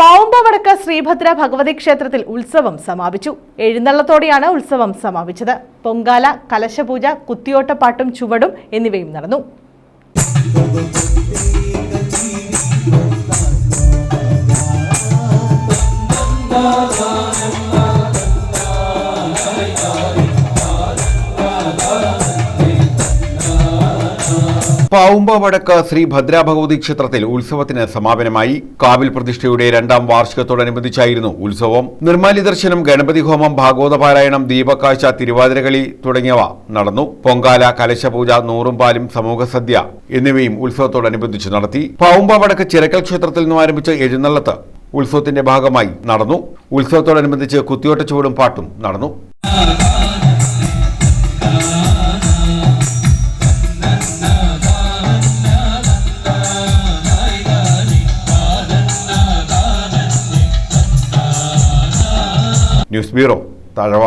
പാവുമ്പവടക്ക് ശ്രീഭദ്ര ഭഗവതി ക്ഷേത്രത്തിൽ ഉത്സവം സമാപിച്ചു. എഴുന്നള്ളത്തോടെയാണ് ഉത്സവം സമാപിച്ചത്. പൊങ്കാല കലശപൂജ കുത്തിയോട്ടപ്പാട്ടും ചുവടും എന്നിവയും നടന്നു. പാവുമ്പ വടക്ക് ശ്രീ ഭദ്രാഭഗവതി ക്ഷേത്രത്തിൽ ഉത്സവത്തിന് സമാപനമായി കാവിൽ പ്രതിഷ്ഠയുടെ രണ്ടാം വാർഷികത്തോടനുബന്ധിച്ചായിരുന്നു ഉത്സവം. നിർമ്മാല്യ ദർശനം ഗണപതി ഹോമം ഭാഗവത പാരായണം ദീപക്കാഴ്ച തിരുവാതിരകളി തുടങ്ങിയവ നടന്നു. പൊങ്കാല കലശപൂജ നൂറും പാലും സമൂഹ സദ്യ എന്നിവയും ഉത്സവത്തോടനുബന്ധിച്ച് നടത്തി. പാവുമ്പ വടക്ക് ചിരക്കൽ ക്ഷേത്രത്തിൽ നിന്നും ആരംഭിച്ച എഴുന്നള്ളത്ത് ഉത്സവത്തിന്റെ ഭാഗമായി നടന്നു. ഉത്സവത്തോടനുബന്ധിച്ച് കുത്തിയോട്ട ചുവടും പാട്ടും നടന്നു. News bureau Thazhava.